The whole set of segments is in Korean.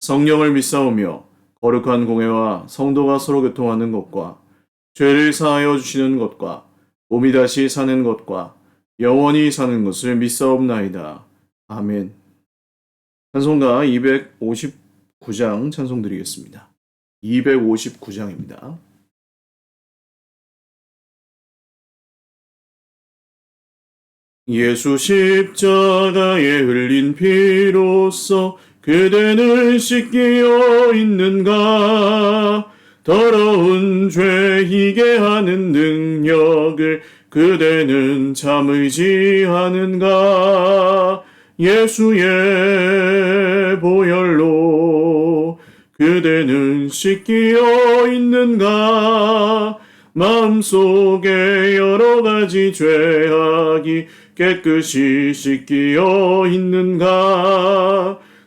성령을 믿사오며 거룩한 공회와 성도가 서로 교통하는 것과 죄를 사하여 주시는 것과 몸이 다시 사는 것과 영원히 사는 것을 믿사옵나이다. 아멘. 찬송가 259장 찬송 드리겠습니다. 259장입니다. 예수 십자가에 흘린 피로써 그대는 씻기어 있는가? 더러운 죄 희게 하는 능력을 그대는 참 의지하는가? 예수의 보혈로 그대는 씻기어 있는가? 마음속에 여러 가지 죄악이 깨끗이 씻기어 있는가?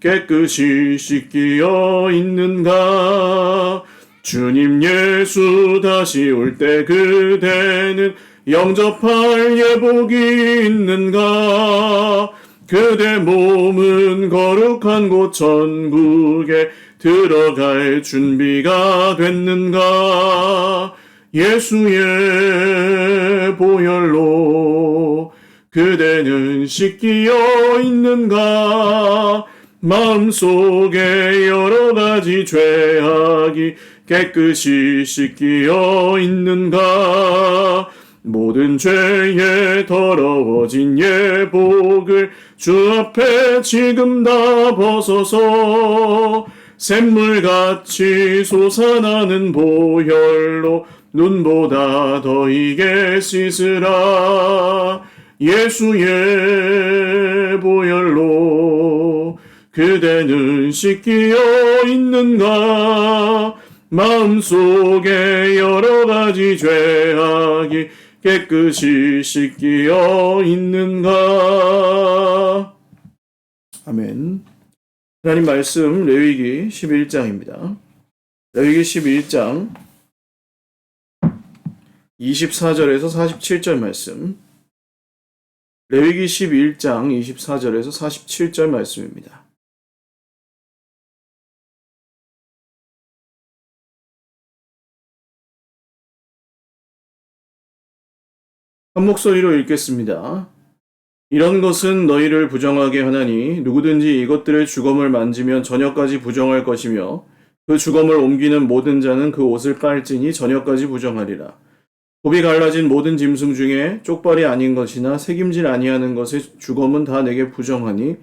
깨끗이 씻기어 있는가? 주님 예수 다시 올 때 그대는 영접할 예복이 있는가? 그대 몸은 거룩한 곳 천국에 들어갈 준비가 됐는가? 예수의 보혈로 그대는 씻기어 있는가? 마음속에 여러 가지 죄악이 깨끗이 씻기어 있는가? 모든 죄에 더러워진 예복을 주 앞에 지금 다 벗어서 샘물같이 솟아나는 보혈로 눈보다 더 이게 씻으라 예수의 보혈로 그대는 씻기어 있는가 마음속에 여러 가지 죄악이 깨끗이 씻기어 있는가 아멘 하나님 말씀 레위기 11장입니다. 레위기 11장 24절에서 47절 말씀 레위기 11장 24절에서 47절 말씀입니다. 한 목소리로 읽겠습니다. 이런 것은 너희를 부정하게 하나니 누구든지 이것들의 주검을 만지면 저녁까지 부정할 것이며 그 주검을 옮기는 모든 자는 그 옷을 빨지니 저녁까지 부정하리라. 굽이 갈라진 모든 짐승 중에 쪽발이 아닌 것이나 새김질 아니하는 것의 주검은 다 내게 부정하니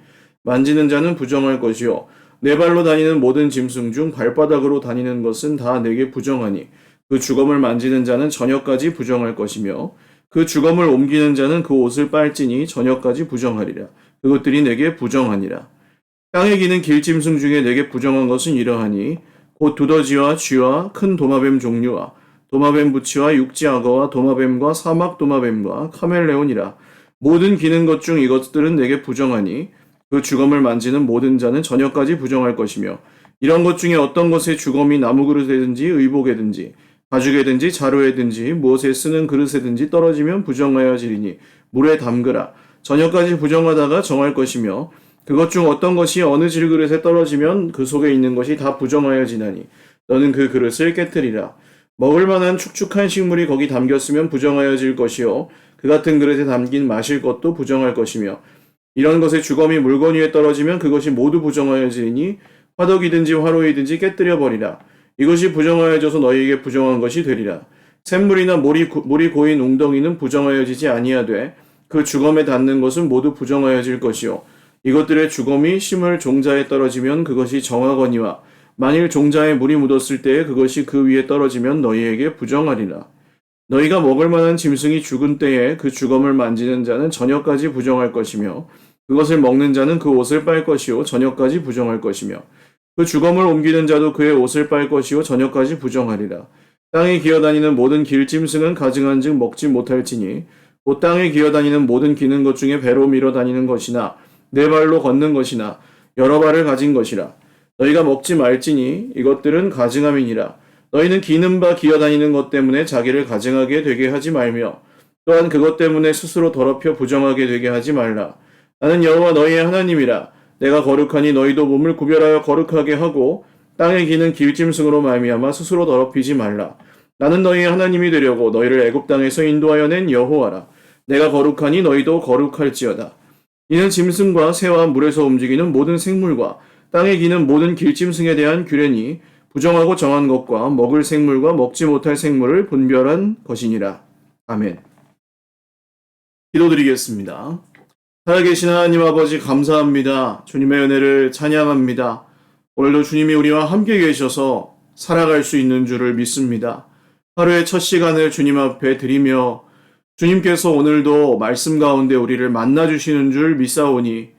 만지는 자는 부정할 것이요 네 발로 다니는 모든 짐승 중 발바닥으로 다니는 것은 다 내게 부정하니 그 주검을 만지는 자는 저녁까지 부정할 것이며 그 주검을 옮기는 자는 그 옷을 빨지니 저녁까지 부정하리라. 그것들이 내게 부정하니라. 땅에 기는 길짐승 중에 내게 부정한 것은 이러하니 곧 두더지와 쥐와 큰 도마뱀 종류와 도마뱀 부치와 육지악어와 도마뱀과 사막 도마뱀과 카멜레온이라. 모든 기는 것 중 이것들은 내게 부정하니 그 주검을 만지는 모든 자는 저녁까지 부정할 것이며 이런 것 중에 어떤 것의 주검이 나무 그릇에든지 의복에든지 가죽에든지 자루에든지 무엇에 쓰는 그릇에든지 떨어지면 부정하여지리니 물에 담그라. 저녁까지 부정하다가 정할 것이며 그것 중 어떤 것이 어느 질그릇에 떨어지면 그 속에 있는 것이 다 부정하여지나니 너는 그 그릇을 깨뜨리라. 먹을 만한 축축한 식물이 거기 담겼으면 부정하여질 것이요 그 같은 그릇에 담긴 마실 것도 부정할 것이며 이런 것의 주검이 물건 위에 떨어지면 그것이 모두 부정하여지니 화덕이든지 화로이든지 깨뜨려 버리라. 이것이 부정하여져서 너희에게 부정한 것이 되리라. 샘물이나 물이, 고- 물이 고인 웅덩이는 부정하여지지 아니하되 그 주검에 닿는 것은 모두 부정하여질 것이요 이것들의 주검이 심을 종자에 떨어지면 그것이 정하거니와 만일 종자에 물이 묻었을 때에 그것이 그 위에 떨어지면 너희에게 부정하리라. 너희가 먹을 만한 짐승이 죽은 때에 그 주검을 만지는 자는 저녁까지 부정할 것이며 그것을 먹는 자는 그 옷을 빨 것이요 저녁까지 부정할 것이며 그 주검을 옮기는 자도 그의 옷을 빨 것이요 저녁까지 부정하리라. 땅에 기어다니는 모든 길짐승은 가증한즉 먹지 못할지니 곧 땅에 기어다니는 모든 기는 것 중에 배로 밀어 다니는 것이나 네 발로 걷는 것이나 여러 발을 가진 것이라. 너희가 먹지 말지니 이것들은 가증함이니라. 너희는 기는 바 기어다니는 것 때문에 자기를 가증하게 되게 하지 말며 또한 그것 때문에 스스로 더럽혀 부정하게 되게 하지 말라. 나는 여호와 너희의 하나님이라. 내가 거룩하니 너희도 몸을 구별하여 거룩하게 하고 땅에 기는 길짐승으로 말미암아 스스로 더럽히지 말라. 나는 너희의 하나님이 되려고 너희를 애굽 땅에서 인도하여 낸 여호와라. 내가 거룩하니 너희도 거룩할지어다. 이는 짐승과 새와 물에서 움직이는 모든 생물과 땅에 기는 모든 길짐승에 대한 규례니 부정하고 정한 것과 먹을 생물과 먹지 못할 생물을 분별한 것이니라. 아멘. 기도드리겠습니다. 살아계신 하나님 아버지 감사합니다. 주님의 은혜를 찬양합니다. 오늘도 주님이 우리와 함께 계셔서 살아갈 수 있는 줄을 믿습니다. 하루의 첫 시간을 주님 앞에 드리며 주님께서 오늘도 말씀 가운데 우리를 만나주시는 줄 믿사오니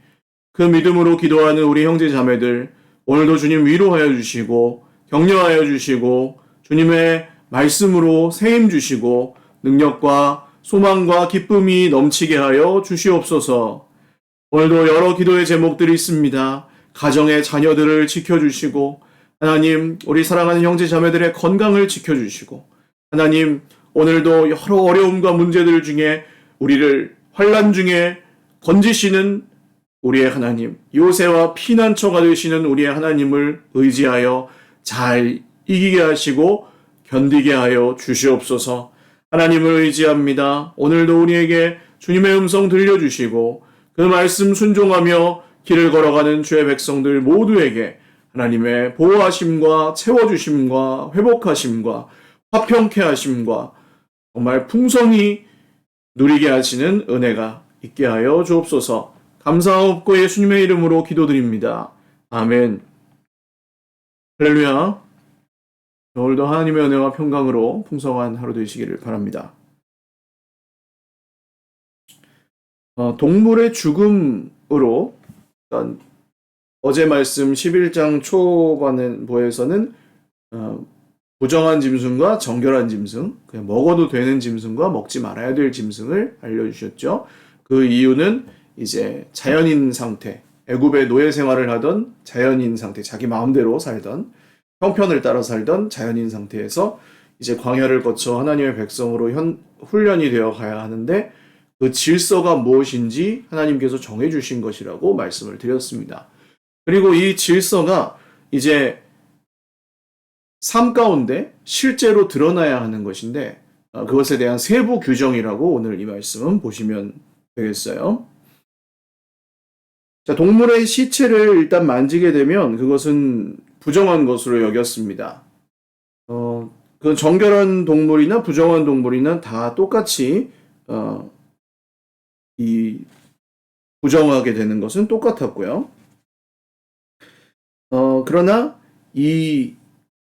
그 믿음으로 기도하는 우리 형제 자매들 오늘도 주님 위로하여 주시고 격려하여 주시고 주님의 말씀으로 세임 주시고 능력과 소망과 기쁨이 넘치게 하여 주시옵소서. 오늘도 여러 기도의 제목들이 있습니다. 가정의 자녀들을 지켜주시고 하나님 우리 사랑하는 형제 자매들의 건강을 지켜주시고 하나님 오늘도 여러 어려움과 문제들 중에 우리를 환란 중에 건지시는 우리의 하나님 요새와 피난처가 되시는 우리의 하나님을 의지하여 잘 이기게 하시고 견디게 하여 주시옵소서. 하나님을 의지합니다. 오늘도 우리에게 주님의 음성 들려주시고 그 말씀 순종하며 길을 걸어가는 주의 백성들 모두에게 하나님의 보호하심과 채워주심과 회복하심과 화평케 하심과 정말 풍성히 누리게 하시는 은혜가 있게 하여 주옵소서. 감사하옵고 예수님의 이름으로 기도드립니다. 아멘. 할렐루야. 오늘도 하나님의 은혜와 평강으로 풍성한 하루 되시기를 바랍니다. 어, 동물의 죽음으로 일단 어제 말씀 11장 초반부에서는 어, 부정한 짐승과 정결한 짐승, 그냥 먹어도 되는 짐승과 먹지 말아야 될 짐승을 알려주셨죠. 그 이유는 이제 자연인 상태, 애굽의 노예 생활을 하던 자연인 상태, 자기 마음대로 살던 형편을 따라 살던 자연인 상태에서 이제 광야를 거쳐 하나님의 백성으로 현, 훈련이 되어 가야 하는데 그 질서가 무엇인지 하나님께서 정해 주신 것이라고 말씀을 드렸습니다. 그리고 이 질서가 이제 삶 가운데 실제로 드러나야 하는 것인데 어, 그것에 대한 세부 규정이라고 오늘 이 말씀은 보시면 되겠어요. 자, 동물의 시체를 일단 만지게 되면 그것은 부정한 것으로 여겼습니다. 어, 그 정결한 동물이나 부정한 동물이나 다 똑같이 어, 이 부정하게 되는 것은 똑같았고요. 어, 그러나 이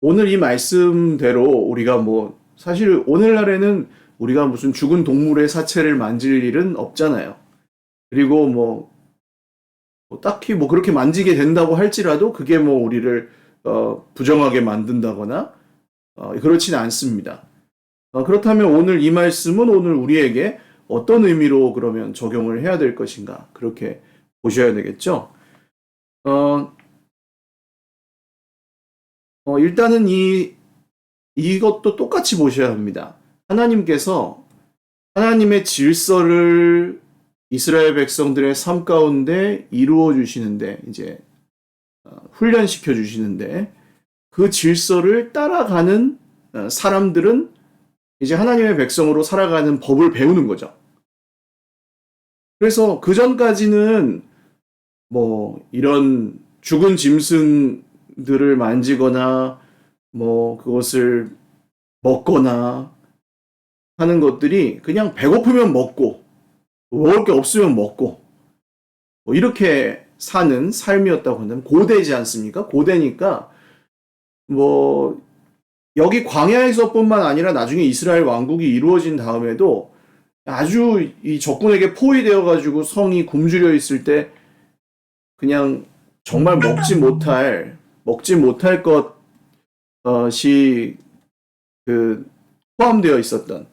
오늘 이 말씀대로 우리가 뭐 사실 오늘날에는 우리가 무슨 죽은 동물의 사체를 만질 일은 없잖아요. 그리고 뭐, 뭐 딱히 뭐 그렇게 만지게 된다고 할지라도 그게 뭐 우리를 어, 부정하게 만든다거나 어, 그렇지는 않습니다. 어, 그렇다면 오늘 이 말씀은 오늘 우리에게 어떤 의미로 그러면 적용을 해야 될 것인가 그렇게 보셔야 되겠죠. 어, 어, 일단은 이 이것도 똑같이 보셔야 합니다. 하나님께서 하나님의 질서를 이스라엘 백성들의 삶 가운데 이루어 주시는데 이제 어, 훈련시켜 주시는데 그 질서를 따라가는 어, 사람들은 이제 하나님의 백성으로 살아가는 법을 배우는 거죠. 그래서 그 전까지는 뭐 이런 죽은 짐승 죽음들을 만지거나 뭐 그것을 먹거나 하는 것들이 그냥 배고프면 먹고 먹을 게 없으면 먹고 뭐 이렇게 사는 삶이었다고 한다면 고대지 않습니까? 고대니까 뭐 여기 광야에서뿐만 아니라 나중에 이스라엘 왕국이 이루어진 다음에도 아주 이 적군에게 포위되어 가지고 성이 굶주려 있을 때 그냥 정말 먹지 못할 먹지 못할 것이 그 포함되어 있었던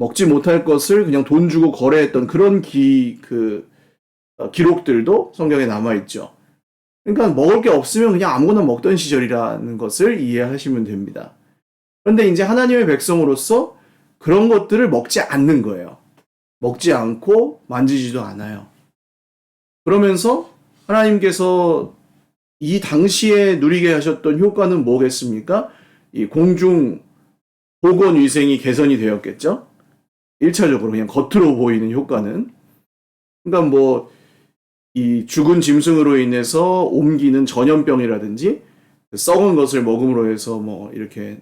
먹지 못할 것을 그냥 돈 주고 거래했던 그런 기그 기록들도 성경에 남아 있죠. 그러니까 먹을 게 없으면 그냥 아무거나 먹던 시절이라는 것을 이해하시면 됩니다. 그런데 이제 하나님의 백성으로서 그런 것들을 먹지 않는 거예요. 먹지 않고 만지지도 않아요. 그러면서 하나님께서 이 당시에 누리게 하셨던 효과는 뭐겠습니까? 이 공중 보건 위생이 개선이 되었겠죠? 1차적으로 그냥 겉으로 보이는 효과는. 그러니까 뭐, 이 죽은 짐승으로 인해서 옮기는 전염병이라든지 썩은 것을 먹음으로 해서 뭐 이렇게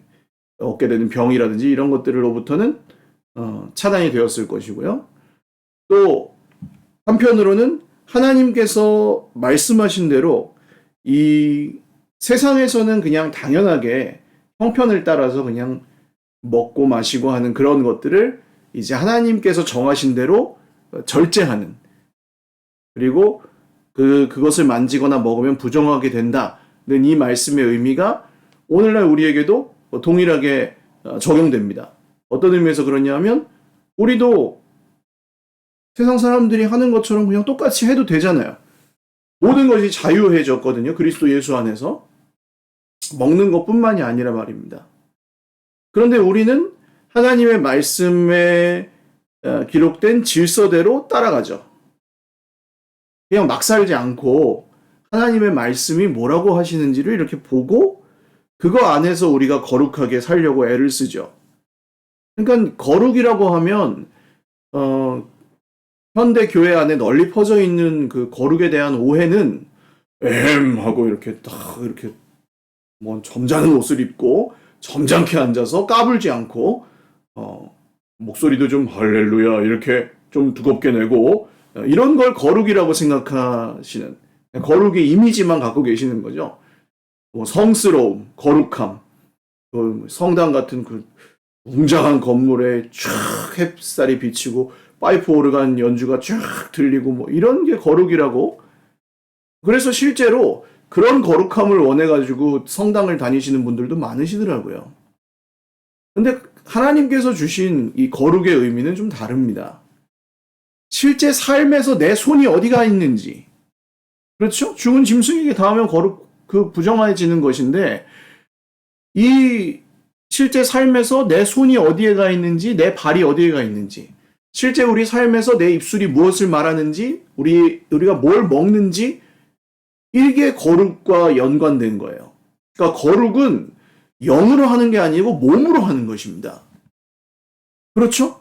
얻게 되는 병이라든지 이런 것들로부터는 어, 차단이 되었을 것이고요. 또 한편으로는 하나님께서 말씀하신 대로 이 세상에서는 그냥 당연하게 형편을 따라서 그냥 먹고 마시고 하는 그런 것들을 이제 하나님께서 정하신 대로 절제하는 그리고 그 그것을 만지거나 먹으면 부정하게 된다는 이 말씀의 의미가 오늘날 우리에게도 동일하게 어, 적용됩니다. 어떤 의미에서 그러냐면 우리도 세상 사람들이 하는 것처럼 그냥 똑같이 해도 되잖아요. 모든 것이 자유해졌거든요. 그리스도 예수 안에서 먹는 것뿐만이 아니라 말입니다. 그런데 우리는 하나님의 말씀에 어, 기록된 질서대로 따라가죠. 그냥 막 살지 않고 하나님의 말씀이 뭐라고 하시는지를 이렇게 보고 그거 안에서 우리가 거룩하게 살려고 애를 쓰죠. 그러니까 거룩이라고 하면 어, 현대 교회 안에 널리 퍼져 있는 그 거룩에 대한 오해는 엠 하고 이렇게 딱 이렇게 뭐 점잖은 옷을 입고 점잖게 앉아서 까불지 않고 어, 목소리도 좀 할렐루야 이렇게 좀 두껍게 내고 어, 이런 걸 거룩이라고 생각하시는 거룩의 이미지만 갖고 계시는 거죠. 뭐 성스러움, 거룩함, 그 성당 같은 그 웅장한 건물에 쫙 햇살이 비치고 파이프 오르간 연주가 쫙 들리고 뭐 이런 게 거룩이라고. 그래서 실제로 그런 거룩함을 원해가지고 성당을 다니시는 분들도 많으시더라고요. 근데 하나님께서 주신 이 거룩의 의미는 좀 다릅니다. 실제 삶에서 내 손이 어디가 있는지. 그렇죠? 죽은 짐승에게 닿으면 거룩, 그 부정해지는 것인데, 이 실제 삶에서 내 손이 어디에 가 있는지, 내 발이 어디에 가 있는지, 실제 우리 삶에서 내 입술이 무엇을 말하는지, 우리, 우리가 뭘 먹는지, 이게 거룩과 연관된 거예요. 그러니까 거룩은 영으로 하는 게 아니고 몸으로 하는 것입니다. 그렇죠?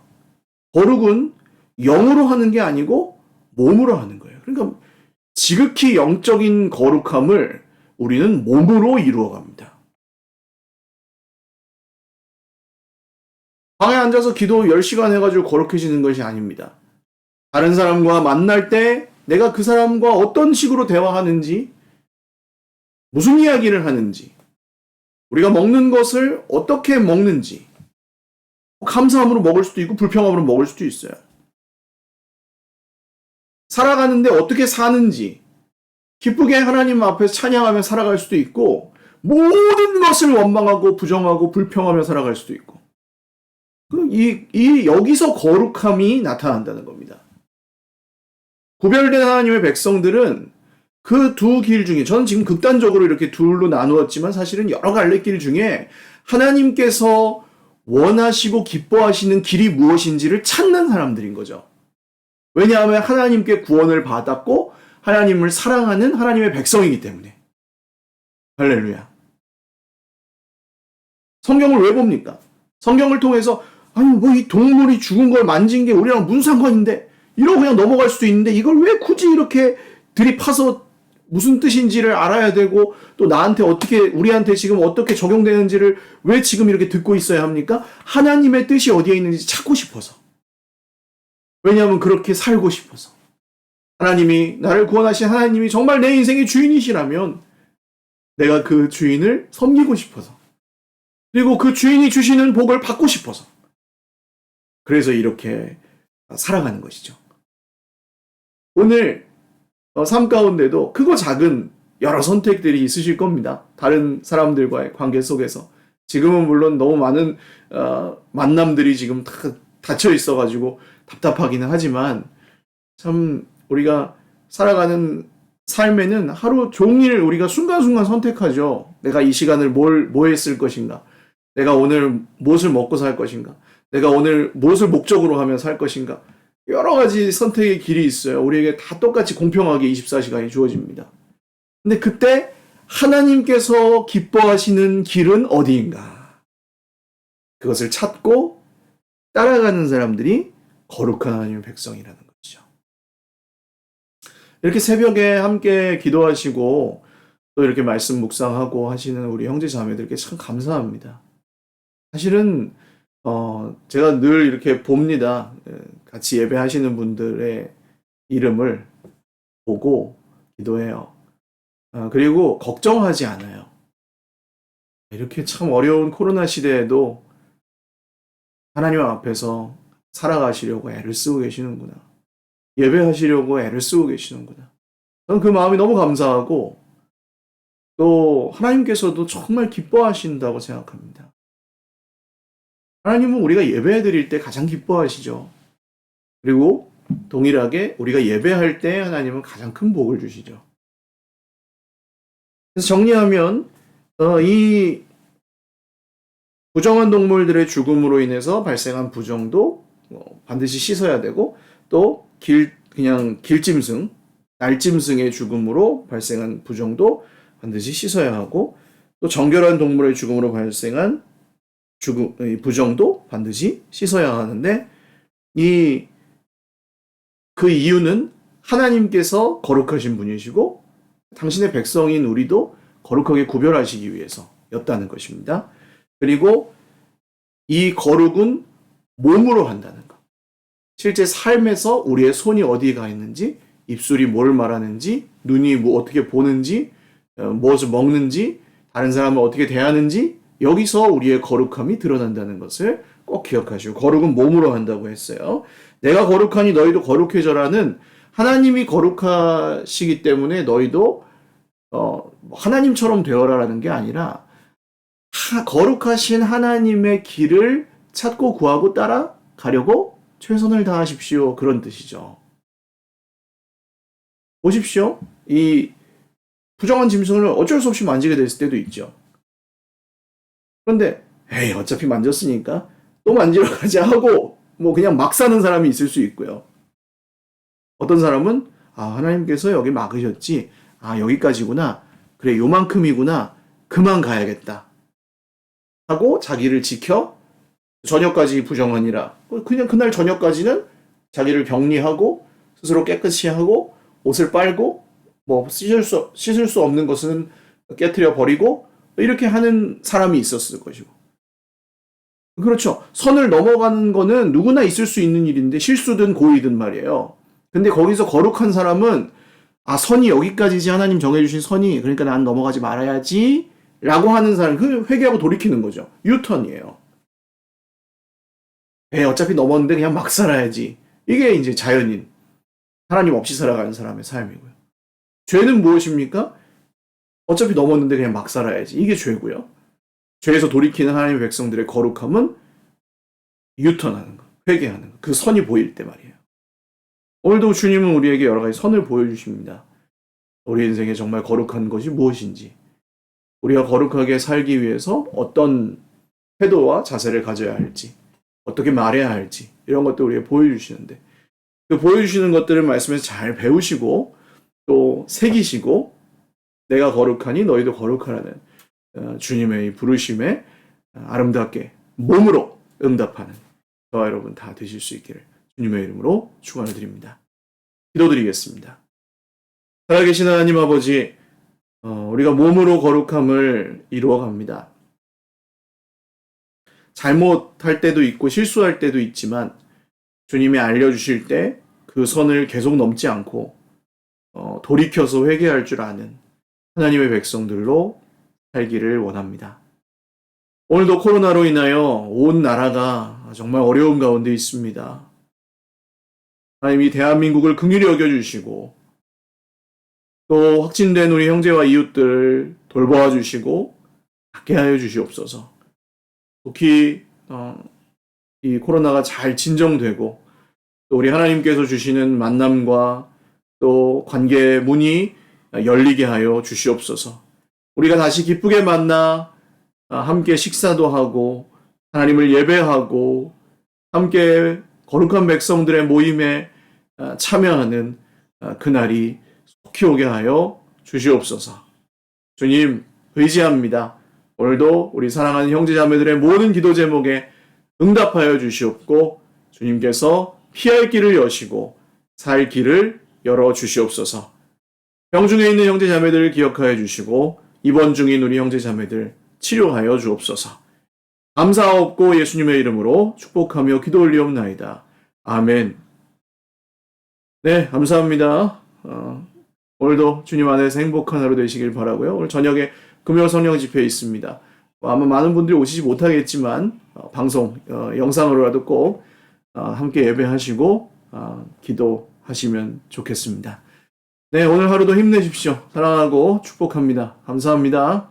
거룩은 영으로 하는 게 아니고 몸으로 하는 거예요. 그러니까 지극히 영적인 거룩함을 우리는 몸으로 이루어 갑니다. 방에 앉아서 기도 10시간 해가지고 거룩해지는 것이 아닙니다. 다른 사람과 만날 때 내가 그 사람과 어떤 식으로 대화하는지, 무슨 이야기를 하는지, 우리가 먹는 것을 어떻게 먹는지, 감사함으로 먹을 수도 있고 불평함으로 먹을 수도 있어요. 살아가는데 어떻게 사는지, 기쁘게 하나님 앞에서 찬양하며 살아갈 수도 있고, 모든 것을 원망하고 부정하고 불평하며 살아갈 수도 있고, 그 이, 이, 여기서 거룩함이 나타난다는 겁니다. 구별된 하나님의 백성들은 그 두 길 중에, 저는 지금 극단적으로 이렇게 둘로 나누었지만 사실은 여러 갈래 길 중에 하나님께서 원하시고 기뻐하시는 길이 무엇인지를 찾는 사람들인 거죠. 왜냐하면 하나님께 구원을 받았고 하나님을 사랑하는 하나님의 백성이기 때문에. 할렐루야. 성경을 왜 봅니까? 성경을 통해서 아니 뭐 이 동물이 죽은 걸 만진 게 우리랑 무슨 상관인데 이러고 그냥 넘어갈 수도 있는데 이걸 왜 굳이 이렇게 들이파서 무슨 뜻인지를 알아야 되고 또 나한테 어떻게 우리한테 지금 어떻게 적용되는지를 왜 지금 이렇게 듣고 있어야 합니까? 하나님의 뜻이 어디에 있는지 찾고 싶어서. 왜냐하면 그렇게 살고 싶어서. 하나님이 나를 구원하신 하나님이 정말 내 인생의 주인이시라면 내가 그 주인을 섬기고 싶어서. 그리고 그 주인이 주시는 복을 받고 싶어서. 그래서 이렇게 살아가는 것이죠. 오늘 어, 삶 가운데도 크고 작은 여러 선택들이 있으실 겁니다. 다른 사람들과의 관계 속에서. 지금은 물론 너무 많은 어, 만남들이 지금 다 닫혀 있어가지고 답답하기는 하지만 참 우리가 살아가는 삶에는 하루 종일 우리가 순간순간 선택하죠. 내가 이 시간을 뭘, 뭐 했을 것인가? 내가 오늘 무엇을 먹고 살 것인가? 내가 오늘 무엇을 목적으로 하며 살 것인가? 여러 가지 선택의 길이 있어요. 우리에게 다 똑같이 공평하게 24시간이 주어집니다. 근데 그때 하나님께서 기뻐하시는 길은 어디인가? 그것을 찾고 따라가는 사람들이 거룩한 하나님의 백성이라는 것이죠. 이렇게 새벽에 함께 기도하시고 또 이렇게 말씀 묵상하고 하시는 우리 형제 자매들께 참 감사합니다. 사실은 어 제가 늘 이렇게 봅니다. 예, 같이 예배하시는 분들의 이름을 보고 기도해요. 아, 그리고 걱정하지 않아요. 이렇게 참 어려운 코로나 시대에도 하나님 앞에서 살아가시려고 애를 쓰고 계시는구나. 예배하시려고 애를 쓰고 계시는구나. 저는 그 마음이 너무 감사하고 또 하나님께서도 정말 기뻐하신다고 생각합니다. 하나님은 우리가 예배 드릴 때 가장 기뻐하시죠. 그리고 동일하게 우리가 예배할 때 하나님은 가장 큰 복을 주시죠. 그래서 정리하면 어, 이 부정한 동물들의 죽음으로 인해서 발생한 부정도 어, 반드시 씻어야 되고 또 길 그냥 길짐승 날짐승의 죽음으로 발생한 부정도 반드시 씻어야 하고 또 정결한 동물의 죽음으로 발생한 죽음 이 부정도 반드시 씻어야 하는데 이 그 이유는 하나님께서 거룩하신 분이시고 당신의 백성인 우리도 거룩하게 구별하시기 위해서였다는 것입니다. 그리고 이 거룩은 몸으로 한다는 것. 실제 삶에서 우리의 손이 어디에 가 있는지, 입술이 뭘 말하는지, 눈이 뭐 어떻게 보는지, 어, 무엇을 먹는지, 다른 사람을 어떻게 대하는지, 여기서 우리의 거룩함이 드러난다는 것을 꼭 기억하시고, 거룩은 몸으로 한다고 했어요. 내가 거룩하니 너희도 거룩해져라는 하나님이 거룩하시기 때문에 너희도 어, 하나님처럼 되어라라는 게 아니라 하, 거룩하신 하나님의 길을 찾고 구하고 따라가려고 최선을 다하십시오. 그런 뜻이죠. 보십시오. 이 부정한 짐승을 어쩔 수 없이 만지게 됐을 때도 있죠. 그런데 에이 어차피 만졌으니까 또 만지러 가자 하고 뭐 그냥 막 사는 사람이 있을 수 있고요. 어떤 사람은 아 하나님께서 여기 막으셨지. 아 여기까지구나. 그래 요만큼이구나. 그만 가야겠다. 하고 자기를 지켜 저녁까지 부정하니라. 그냥 그날 저녁까지는 자기를 격리하고 스스로 깨끗이 하고 옷을 빨고 뭐 씻을 수 씻을 수 없는 것은 깨뜨려 버리고 이렇게 하는 사람이 있었을 것이고 그렇죠. 선을 넘어가는 거는 누구나 있을 수 있는 일인데 실수든 고의든 말이에요. 근데 거기서 거룩한 사람은 아 선이 여기까지지 하나님 정해주신 선이 그러니까 난 넘어가지 말아야지 라고 하는 사람 그 회개하고 돌이키는 거죠. 유턴이에요. 에 어차피 넘었는데 그냥 막 살아야지. 이게 이제 자연인 하나님 없이 살아가는 사람의 삶이고요. 죄는 무엇입니까? 어차피 넘었는데 그냥 막 살아야지. 이게 죄고요 죄에서 돌이키는 하나님의 백성들의 거룩함은 유턴하는 것 회개하는 것 그 선이 보일 때 말이에요 오늘도 주님은 우리에게 여러 가지 선을 보여주십니다. 우리 인생에 정말 거룩한 것이 무엇인지, 우리가 거룩하게 살기 위해서 어떤 태도와 자세를 가져야 할지, 어떻게 말해야 할지, 이런 것들 우리에게 보여주시는데, 그 보여주시는 것들을 말씀에서 잘 배우시고, 또 새기시고, 내가 거룩하니 너희도 거룩하라는 어, 주님의 이 부르심에 아름답게 몸으로 응답하는 저와 여러분 다 되실 수 있기를 주님의 이름으로 축원을 드립니다. 기도드리겠습니다. 살아계신 하나님 아버지, 어, 우리가 몸으로 거룩함을 이루어 갑니다. 잘못할 때도 있고 실수할 때도 있지만 주님이 알려주실 때 그 선을 계속 넘지 않고 어, 돌이켜서 회개할 줄 아는 하나님의 백성들로 살기를 원합니다. 오늘도 코로나로 인하여 온 나라가 정말 어려움 가운데 있습니다. 하나님 이 대한민국을 긍휼히 여겨주시고 또 확진된 우리 형제와 이웃들 돌보아 주시고 낫게 하여 주시옵소서. 특히 어, 이 코로나가 잘 진정되고 또 우리 하나님께서 주시는 만남과 또 관계 문이 열리게 하여 주시옵소서. 우리가 다시 기쁘게 만나 아, 함께 식사도 하고 하나님을 예배하고 함께 거룩한 백성들의 모임에 아, 참여하는 아, 그날이 속히 오게 하여 주시옵소서. 주님 의지합니다. 오늘도 우리 사랑하는 형제자매들의 모든 기도 제목에 응답하여 주시옵고 주님께서 피할 길을 여시고 살 길을 열어 주시옵소서. 병중에 있는 형제자매들을 기억하여 주시고 입원 중인 우리 형제 자매들 치료하여 주옵소서. 감사하옵고 예수님의 이름으로 축복하며 기도 올리옵나이다. 아멘. 네, 감사합니다. 어, 오늘도 주님 안에서 행복한 하루 되시길 바라고요. 오늘 저녁에 금요 성령 집회 있습니다. 뭐 아마 많은 분들이 오시지 못하겠지만 어, 방송 어, 영상으로라도 꼭 어, 함께 예배하시고 어, 기도하시면 좋겠습니다. 네, 오늘 하루도 힘내십시오. 사랑하고 축복합니다. 감사합니다.